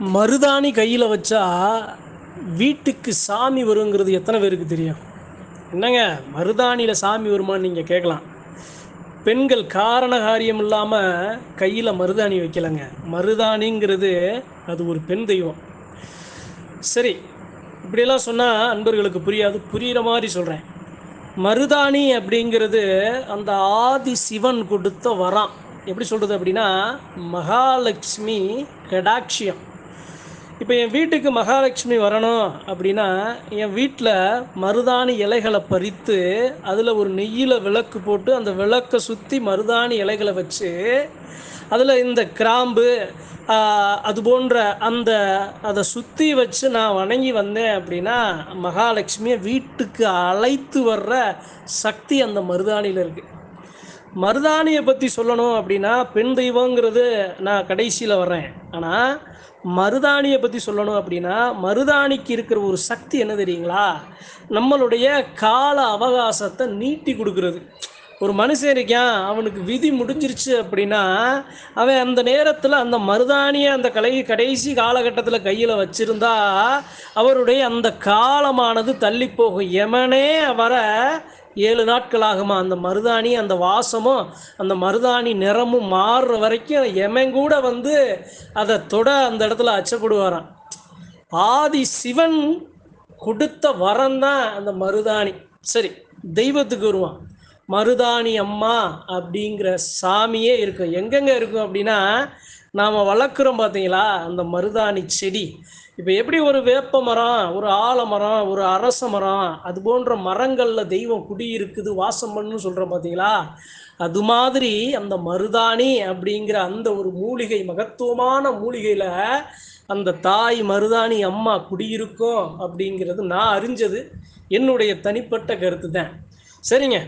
மருதாணி கையில் வச்சா வீட்டுக்கு சாமி வருங்கிறது எத்தனை பேருக்கு தெரியும்? என்னங்க மருதாணியில் சாமி வருமான்னு நீங்கள் கேட்கலாம். பெண்கள் காரண காரியம் இல்லாமல் கையில் மருதாணி வைக்கலைங்க. மருதாணிங்கிறது அது ஒரு பெண் தெய்வம். சரி இப்படியெல்லாம் சொன்னால் அன்பர்களுக்கு புரியாது. புரிகிற மாதிரி சொல்கிறேன் மருதாணி அப்படிங்கிறது அந்த ஆதி சிவன் கொடுத்த வரம். எப்படி சொல்கிறது அப்படின்னா மகாலட்சுமி கடாட்சியம். இப்போ என் வீட்டுக்கு மகாலட்சுமி வரணும் அப்படின்னா என் வீட்டில் மருதாணி இலைகளை பறித்து அதில் ஒரு நெய்யில் விளக்கு போட்டு அந்த விளக்கை சுற்றி மருதாணி இலைகளை வச்சு அதில் இந்த கிராம்பு அது போன்ற அந்த அதை சுற்றி வச்சு நான் வணங்கி வந்தேன் அப்படின்னா மகாலட்சுமியை வீட்டுக்கு அழைத்து வர்ற சக்தி அந்த மருதாணியில் இருக்குது மருதாணியை பற்றி சொல்லணும் அப்படின்னா பெண் தெய்வங்கிறது நான் கடைசியில் வர்றேன். ஆனால் மருதாணியை பற்றி சொல்லணும் அப்படின்னா மருதாணிக்கு இருக்கிற ஒரு சக்தி என்ன தெரியுங்களா? நம்மளுடைய கால அவகாசத்தை நீட்டி கொடுக்கறது. ஒரு மனுஷன் இருக்கான் அவனுக்கு விதி முடிஞ்சிருச்சு அப்படின்னா அவன் அந்த நேரத்தில் அந்த மருதாணியை அந்த கலை கடைசி காலகட்டத்தில் கையில் வச்சிருந்தா அவருடைய அந்த காலமானது தள்ளி போகும். எமனே வர ஏழு நாட்கள் ஆகுமா அந்த மருதாணி அந்த வாசமும் அந்த மருதாணி நிறமும் மாறுற வரைக்கும் எமன் கூட வந்து அதை தொட அந்த இடத்துல அச்சப்படுவாராம். ஆதி சிவன் கொடுத்த வரம் தான் அந்த மருதாணி. சரி தெய்வத்துக்கு வருவான். மருதாணி அம்மா அப்படிங்கிற சாமியே இருக்கும். எங்கெங்கே இருக்கும் அப்படின்னா நாம் வளர்க்குறோம் பார்த்தீங்களா? அந்த மருதாணி செடி. இப்போ எப்படி ஒரு வேப்ப மரம் ஒரு ஆலமரம் ஒரு அரச மரம் அது போன்ற மரங்களில் தெய்வம் குடியிருக்குது வாசம் பண்ணுன்னு சொல்கிறோம் பார்த்தீங்களா அது மாதிரி அந்த மருதாணி அப்படிங்கிற அந்த ஒரு மூலிகை மகத்துவமான மூலிகையில் அந்த தாய் மருதாணி அம்மா குடியிருக்கும் அப்படிங்கிறது நான் அறிஞ்சது. என்னுடைய தனிப்பட்ட கருத்து தான் சரிங்க.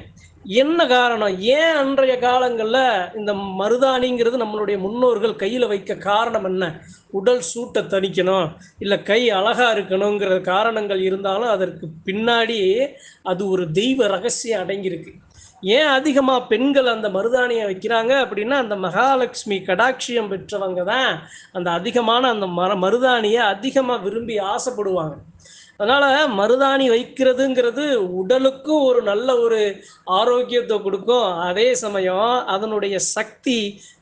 என்ன காரணம்? ஏன் அன்றைய காலங்களில் இந்த மருதாணிங்கிறது நம்மளுடைய முன்னோர்கள் கையில் வைக்க காரணம் என்ன? உடல் சூட்டை தணிக்கணும் இல்லை கை அழகா இருக்கணுங்கிற காரணங்கள் இருந்தாலும் அதற்கு பின்னாடி அது ஒரு தெய்வ ரகசியம் அடங்கியிருக்கு. ஏன் அதிகமாக பெண்கள் அந்த மருதாணியை வைக்கிறாங்க அப்படின்னா அந்த மகாலட்சுமி கடாட்சியம் பெற்றவங்க தான் அந்த அதிகமான அந்த மர மருதாணியை அதிகமாக விரும்பி ஆசைப்படுவாங்க. அதனால் மருதாணி வைக்கிறதுங்கிறது உடலுக்கும் ஒரு நல்ல ஒரு ஆரோக்கியத்தை கொடுக்கும். அதே சமயம் அதனுடைய சக்தி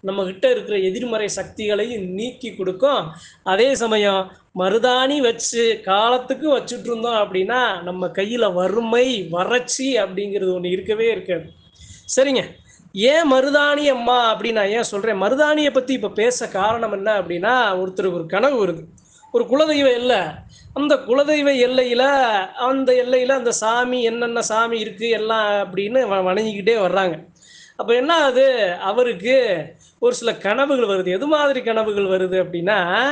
நம்மக்கிட்ட இருக்கிற எதிர்மறை சக்திகளையும் நீக்கி கொடுக்கும். அதே சமயம் மருதாணி வச்சு காலத்துக்கு வச்சுட்டு இருந்தோம் அப்படின்னா நம்ம கையில் வறுமை வறட்சி அப்படிங்கிறது ஒன்று இருக்கவே இருக்காது. சரிங்க. ஏன் மருதாணி அம்மா அப்படின்னு நான் ஏன் சொல்கிறேன் மருதாணியை பற்றி இப்போ பேச காரணம் என்ன அப்படின்னா ஒருத்தருக்கு ஒரு கனவு வருது. ஒரு குலதெய்வ எல்லை. அந்த குலதெய்வ எல்லையில் அந்த எல்லையில் அந்த சாமி என்னென்ன சாமி இருக்குது எல்லாம் அப்படின்னு வ- வணங்கிக்கிட்டே வர்றாங்க. அப்போ என்ன ஆகுது? அவருக்கு ஒரு சில கனவுகள் வருது. எது மாதிரி கனவுகள் வருது அப்படின்னா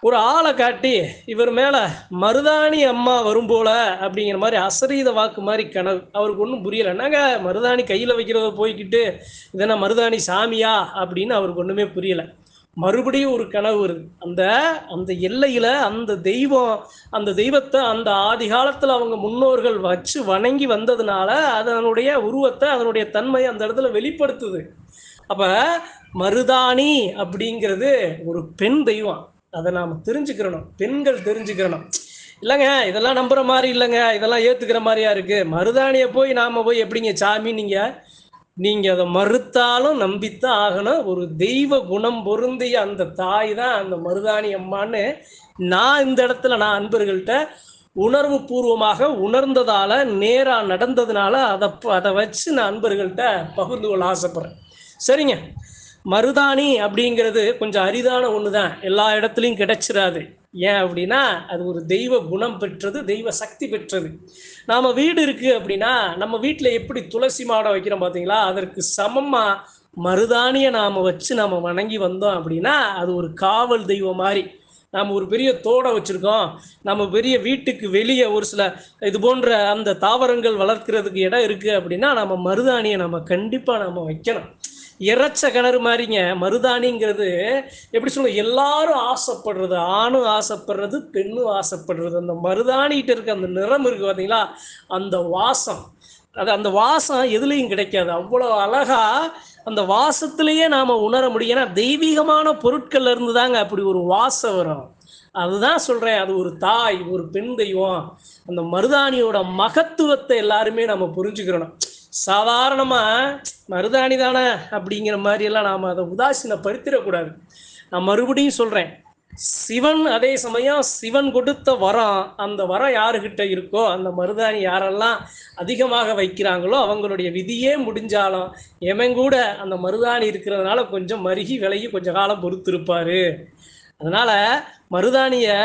ஒரு ஆளை காட்டி இவர் மேலே மருதாணி அம்மா வரும் போல அப்படிங்கிற மாதிரி அசரீத வாக்கு மாதிரி கனவு. அவருக்கு ஒன்றும் புரியலை. என்னங்க மருதாணி கையில் வைக்கிறத போய்க்கிட்டு இதென்ன மருதாணி சாமியா? அப்படின்னு அவருக்கு ஒன்றுமே புரியலை. மறுபடியும் ஒரு கனவு வருது. அந்த அந்த எல்லையில் அந்த தெய்வம் அந்த தெய்வத்தை அந்த ஆதிகாலத்தில் அவங்க முன்னோர்கள் வச்சு வணங்கி வந்ததுனால அதனுடைய உருவத்தை அதனுடைய தன்மையை அந்த இடத்துல வெளிப்படுத்துது. அப்போ மருதாணி அப்படிங்கிறது ஒரு பெண் தெய்வம். அதை நாம் தெரிஞ்சுக்கிறணும். பெண்கள் தெரிஞ்சுக்கிறணும். இல்லைங்க இதெல்லாம் நம்புற மாதிரி இல்லைங்க. இதெல்லாம் ஏற்றுக்கிற மாதிரியா இருக்கு. மருதாணியை போய் நாம் போய் எப்படிங்க சாமி நீங்கள் நீங்கள் அதை மறுத்தாலும் நம்பித்தான் ஆகணும். ஒரு தெய்வ குணம் பொருந்திய அந்த தாய் தான் அந்த மருதாணி அம்மான்னு நான் இந்த இடத்துல நான் அன்பர்கள்ட்ட உணர்வு பூர்வமாக உணர்ந்ததால நேராக நடந்ததுனால அதை ப- அதை வச்சு நான் அன்பர்கள்ட்ட பகிர்ந்து கொள்ள ஆசைப்படுறேன். சரிங்க? மருதாணி அப்படிங்கிறது கொஞ்சம் அரிதான ஒன்று தான் எல்லா இடத்துலையும் கிடைச்சிடாது ஏன் அப்படின்னா அது ஒரு தெய்வ குணம் பெற்றது தெய்வ சக்தி பெற்றது. நாம் வீடு இருக்குது அப்படின்னா நம்ம வீட்டில் எப்படி துளசி மாடம் வைக்கிறோம் பார்த்தீங்களா அதற்கு சமமாக மருதாணியை நாம் வச்சு நாம் வணங்கி வந்தோம் அப்படின்னா அது ஒரு காவல் தெய்வம் மாதிரி நாம் ஒரு பெரிய தோடை வச்சுருக்கோம். நம்ம பெரிய வீட்டுக்கு வெளியே ஒரு சில இது போன்ற அந்த தாவரங்கள் வளர்க்கிறதுக்கு இடம் இருக்குது அப்படின்னா நம்ம மருதாணியை நம்ம கண்டிப்பாக நம்ம வைக்கணும். இறைச்ச கிணறு மாதிரிங்க மருதாணிங்கிறது எப்படி சொல்ல எல்லாரும் ஆசைப்படுறது ஆணும் ஆசைப்படுறது பெண்ணும் ஆசைப்படுறது. அந்த மருதாணிகிட்ட இருக்க அந்த நிறம் இருக்கு பார்த்தீங்களா அந்த வாசம். அது அந்த வாசம் எதுலேயும் கிடைக்காது. அவ்வளோ அழகா அந்த வாசத்திலேயே நாம் உணர முடியும். ஏன்னா தெய்வீகமான பொருட்கள்ல இருந்து தாங்க அப்படி ஒரு வாசம் வரும். அதுதான் சொல்கிறேன் அது ஒரு தாய் ஒரு பெண் தெய்வம். அந்த மருதாணியோட மகத்துவத்தை எல்லாருமே நம்ம புரிஞ்சுக்கிறணும். சாதாரணமாக மருதாணி தானே அப்படிங்கிற மாதிரியெல்லாம் நாம் அதை உதாசீனப்படுத்திடக்கூடாது. நான் மறுபடியும் சொல்கிறேன் சிவன் அதே சமயம் சிவன் கொடுத்த வரம் அந்த வரம் யாருக்கிட்ட இருக்கோ அந்த மருதாணி யாரெல்லாம் அதிகமாக வைக்கிறாங்களோ அவங்களுடைய விதியே முடிஞ்சாலும் எவன் கூட அந்த மருதாணி இருக்கிறதுனால கொஞ்சம் மருகி விலகி கொஞ்சம் காலம் பொறுத்திருப்பார். அதனால் மருதாணியை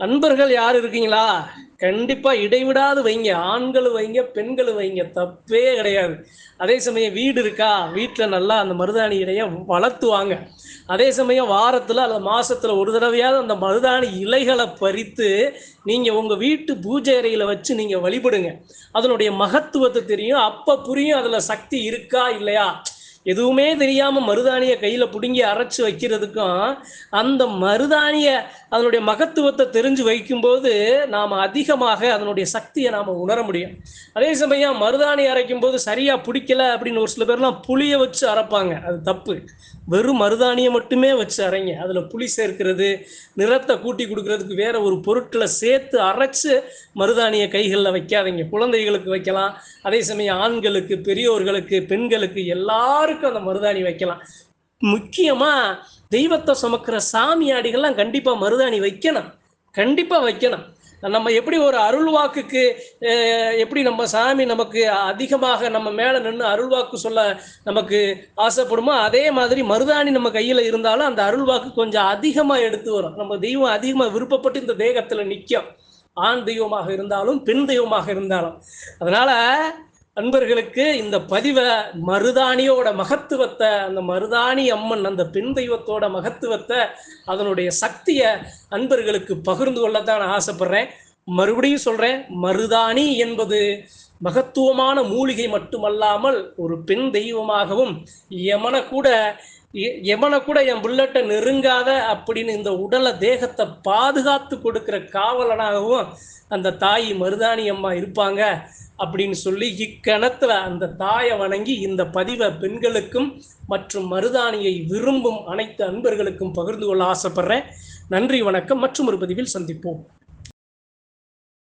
நண்பர்கள் யார் இருக்கீங்களா? கண்டிப்பா இடைவிடாது வைங்க. ஆண்களும் வைங்க பெண்களும் வைங்க. தப்பே கிடையாது. அதே சமயம் வீடு இருக்கா? வீட்டில் நல்லா அந்த மருதாணி இடையை வளர்த்துவாங்க அதே சமயம் வாரத்தில் அல்லது மாதத்தில் ஒரு தடவையாவது அந்த மருதாணி இலைகளை பறித்து நீங்கள் உங்கள் வீட்டு பூஜை அறையில் வச்சு நீங்கள் வழிபடுங்க. அதனுடைய மகத்துவத்தை தெரியும். அப்போ புரியும் அதில் சக்தி இருக்கா இல்லையா? எதுவுமே தெரியாம மருதாணியை கையில பிடுங்கி அரைச்சு வைக்கிறதுக்கும் அந்த மருதாணிய அதனுடைய மகத்துவத்தை தெரிஞ்சு வைக்கும்போது நாம் அதிகமாக அதனுடைய சக்தியை நாம் உணர முடியும். அதே சமயம் மருதாணி அரைக்கும் போது சரியாக பிடிக்கல அப்படின்னு ஒரு சில பேர்லாம் புளியை வச்சு அரைப்பாங்க. அது தப்பு. வெறும் மருதாணியை மட்டுமே வச்சு அரைங்க. அதில் புளி சேர்க்கிறது நிறத்தை கூட்டி கொடுக்கறதுக்கு வேற ஒரு பொருட்களை சேர்த்து அரைச்சு மருதாணியை கைகளில் வைக்காதீங்க. குழந்தைகளுக்கு வைக்கலாம். அதே சமயம் ஆண்களுக்கு பெரியோர்களுக்கு பெண்களுக்கு எல்லாருக்கும் அந்த மருதாணி வைக்கலாம். முக்கியமாக தெய்வத்தை சுமக்கிற சாமியாடிகள்லாம் கண்டிப்பாக மருதாணி வைக்கணும். கண்டிப்பாக வைக்கணும். நம்ம எப்படி ஒரு அருள்வாக்குக்கு எப்படி நம்ம சாமி நமக்கு அதிகமாக நம்ம மேலே நின்று அருள்வாக்கு சொல்ல நமக்கு ஆசைப்படுமோ அதே மாதிரி மருதாணி நம்ம கையில் இருந்தாலும் அந்த அருள்வாக்கு கொஞ்சம் அதிகமாக எடுத்து வரும். நம்ம தெய்வம் அதிகமாக விருப்பப்பட்டு இந்த தேகத்தில் நிற்கும் ஆண் தெய்வமாக இருந்தாலும் பெண் தெய்வமாக இருந்தாலும். அதனால் அன்பர்களுக்கு இந்த பதிவை மருதாணியோட மகத்துவத்தை அந்த மருதாணி அம்மன் அந்த பெண் தெய்வத்தோட மகத்துவத்தை அதனுடைய சக்தியை அன்பர்களுக்கு பகிர்ந்து கொள்ளத்தான் நான் ஆசைப்படுறேன். மறுபடியும் சொல்றேன் மருதாணி என்பது மகத்துவமான மூலிகை மட்டுமல்லாமல் ஒரு பெண் தெய்வமாகவும் யமனை கூட எ- எவனை கூட என் புல்லட்டை நெருங்காத அப்படின்னு இந்த உடலை தேகத்தை பாதுகாத்து கொடுக்கிற காவலனாகவும் அந்த தாய் மருதாணி அம்மா இருப்பாங்க. அப்படின்னு சொல்லி இக்கணத்துல அந்த தாயை வணங்கி இந்த பதிவை பெண்களுக்கும் மற்றும் மருதாணியை விரும்பும் அனைத்து அன்பர்களுக்கும் பகிர்ந்து கொள்ள ஆசைப்படுறேன். நன்றி வணக்கம். மற்றும் ஒரு பதிவில் சந்திப்போம்.